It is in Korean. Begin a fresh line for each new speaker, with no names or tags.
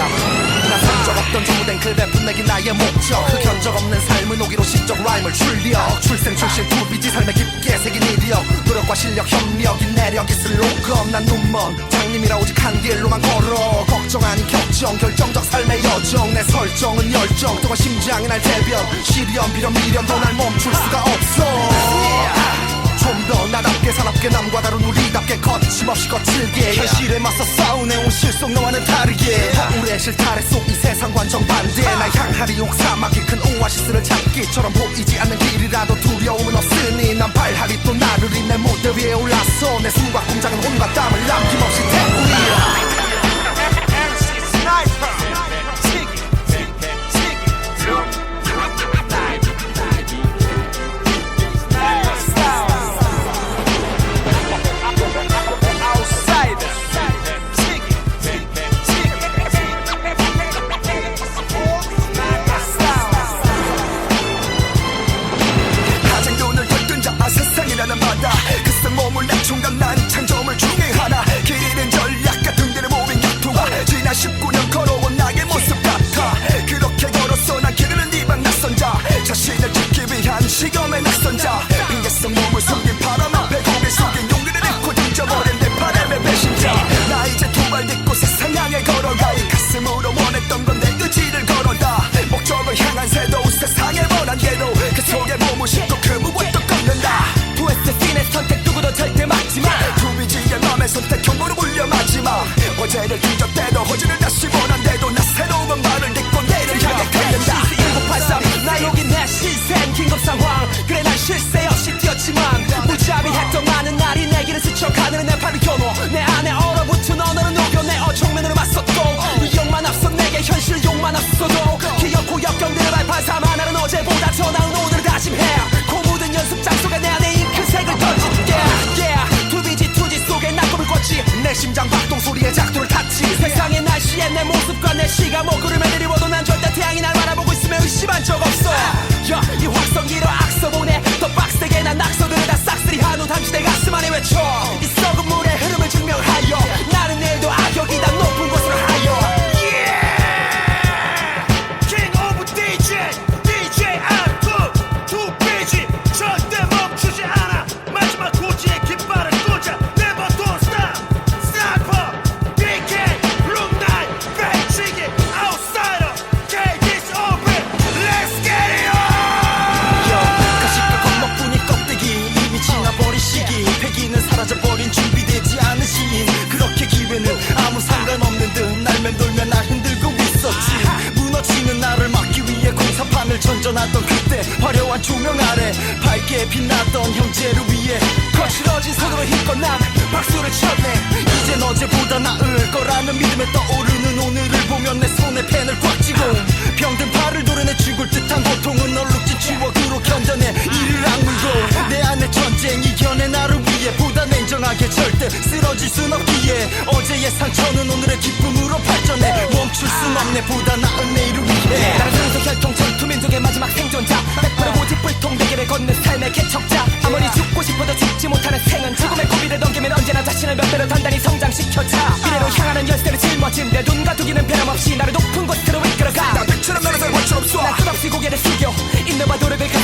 어떤 정무된 글 베푼 내기 나의 목적. 그 견적 없는 삶은 오기로 시적 라임을 출력 출생 출신 투비지 삶에 깊게 새긴 이력. 노력과 실력 협력이 내력이 슬로건 난 눈먼 장님이라 오직 한 길로만 걸어. 걱정 아닌 격정 결정적 삶의 여정. 내 설정은 열정. 또한 심장이 날 대변. 시련 비련 미련도 날 멈출 수가 없어. 좀 더 나답게 사납게 남과 다른 우리답게 거침없이 거칠게. 현실에 맞서 싸우네 온 실속 너와는 다르게 정 반대 날 향하리 옥사막이 큰 오아시스를 찾기처럼 보이지 않는 길이라도 두 19년 걸어온 나의 모습 같아. 그렇게 걸어서 난 길을 네방 낯선 자. 자신을 지키기 위한 시험에 나선 자. 핑계성 몸을 숨긴 바람 앞에 고개 숙인 용기를 잃고 등져버린 내 바람의 배신자. 나 이제 두발 딛고 세상 향해 걸어가. 이 가슴으로 원했던 건 내 의지를 걸어다. 목적을 향한 새도 세상의 원한 궤도 그 속에 몸을 싣고 그 무엇도 꺾는다. VSC의 선택 누구도 절대 막지마. 투비지의 맘의 선택 경고로 울려 마지마. 어제를 뒤졌대도 허지를 내 시가 먹구름에 내리워도 난 절대 태양이 날 바라보고 있으며 의심한 적 없어. 야, 이 확성기로 악서 보내 더 빡세게 난 낙서들을 다 싹쓸이 한후 내 가슴 안에 외쳐 전전하던 그때 화려한 조명 아래 밝게 빛나던 형제를 위해 거칠어진 손으로 힘껏 난 박수를 쳤네. 이젠 어제보다 나을 거라는 믿음에 떠오르는 오늘을 보면 내 손에 펜을 꽉 쥐고 병든 팔을 도려내 죽을 듯한 고통은 얼룩진 추억으로 견뎌내 이를 악물고 내 안의 전쟁 이겨내 나를 위해 보다 냉정하게 절대 쓰러질 순 없기에 어제의 상처는 오늘의 기쁨으로 발전해 멈출 순 없네. 보다 나은 내 시간을 몇
배로 단단히 성장시켜자. 미래로 향하는 열쇠를 짊어진 내 눈과 두기는 변함없이 나를 높은 곳으로 이끌어가. 나 백처럼 날아서 벌처럼 쏴나 끝없이 고개를 숙여. 있는 바 노력을 가